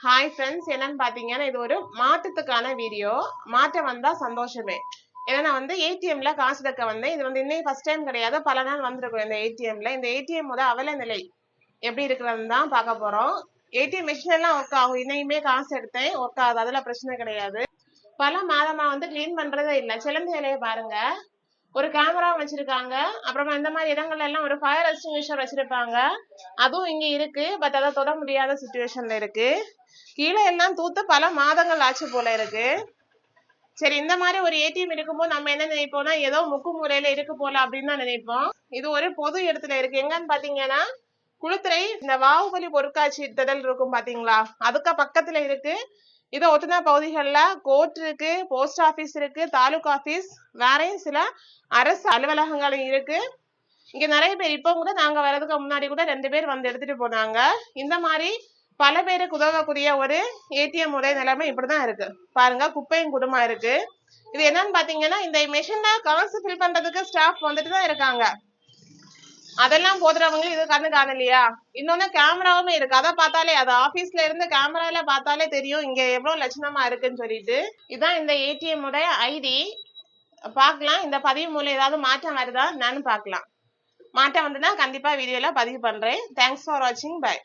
Hi friends என்னன்னு பாத்தீங்கன்னா இது ஒரு மாற்றத்துக்கான வீடியோ மாற்றம் வந்தா சந்தோஷமே. ஏன்னா நான் வந்து ஏடிஎம்ல காசு எடுக்க வந்தேன். இது வந்து இன்னும் ஃபர்ஸ்ட் டைம் கிடையாது. பல நாள் வந்திருக்கும் இந்த ஏடிஎம்ல இந்த ஏடிஎம் ஓட அவல நிலை எப்படி இருக்கிறதுன்னு தான் பார்க்க போறோம். ஏடிஎம் மிஷின் எல்லாம் ஒர்க் ஆகும். இன்னையுமே காசு எடுத்தேன். ஒர்க் ஆகுது. அதுல பிரச்சனை கிடையாது. பல மாதமா வந்து க்ளீன் பண்றதே இல்லை. சிலந்தி வேலையை பாருங்க. ஒரு கேமரா வச்சிருக்காங்க. அப்புறமா இந்த மாதிரி இடங்கள்ல எல்லாம் ஒரு ஃபயர் எக்ஸ்டிங்விஷர் வச்சிருப்பாங்க. அதுவும் இங்க இருக்கு. பட் அதை தொட முடியாத சுச்சுவேஷன்ல இருக்கு. கீழே எல்லாம் தூத்து பல மாதங்கள் ஆச்சு போல இருக்கு. சரி இந்த மாதிரி ஒரு ஏடிஎம் இருக்கும்போது நம்ம என்ன நினைப்போம்னா ஏதோ முக்கு முறையில இருக்கு போல அப்படின்னு தான் நினைப்போம். இது ஒரு பொது இடத்துல இருக்கு. எங்கன்னு பாத்தீங்கன்னா குளுத்துறை இந்த வாவுபலி பொருட்காட்சி திடல் இருக்கும் பாத்தீங்களா? அதுக்கு பக்கத்துல இருக்கு. இதை ஒட்டுன பகுதிகளில் கோர்ட் இருக்கு போஸ்ட் ஆபீஸ் இருக்கு தாலுக் ஆபீஸ் வேறையும் சில அரசு அலுவலகங்களும் இருக்கு. இங்க நிறைய பேர் இப்போ கூட நாங்க வர்றதுக்கு முன்னாடி கூட ரெண்டு பேர் வந்து எடுத்துட்டு போனாங்க. இந்த மாதிரி பல பேருக்கு உதவக்கூடிய ஒரு ஏடிஎம் உடைய நிலைமை இப்படிதான் இருக்கு. பாருங்க குப்பையும் குடுமா இருக்கு. இது என்னன்னு பாத்தீங்கன்னா இந்த மெஷின்ல காசு ஃபில் பண்றதுக்கு ஸ்டாஃப் வந்துட்டு தான் இருக்காங்க. அதெல்லாம் போதுறவங்களும் இது கண்ணு காணலையா? இன்னொன்னு கேமராவுமே இருக்கு. அதை பார்த்தாலே அது ஆபீஸ்ல இருந்து கேமரால பார்த்தாலே தெரியும். இங்க எவ்வளவு லட்சணமா இருக்குன்னு சொல்லிட்டு. இதான் இந்த ஏடிஎம் உடைய ஐடி பார்க்கலாம். இந்த பதிவு மூலம் ஏதாவது மாற்றம் வருதா? என்னன்னு பார்க்கலாம். மாற்றம் வந்துன்னா கண்டிப்பா வீடியோல பதிவு பண்றேன். தேங்க்ஸ் ஃபார் வாட்சிங் பை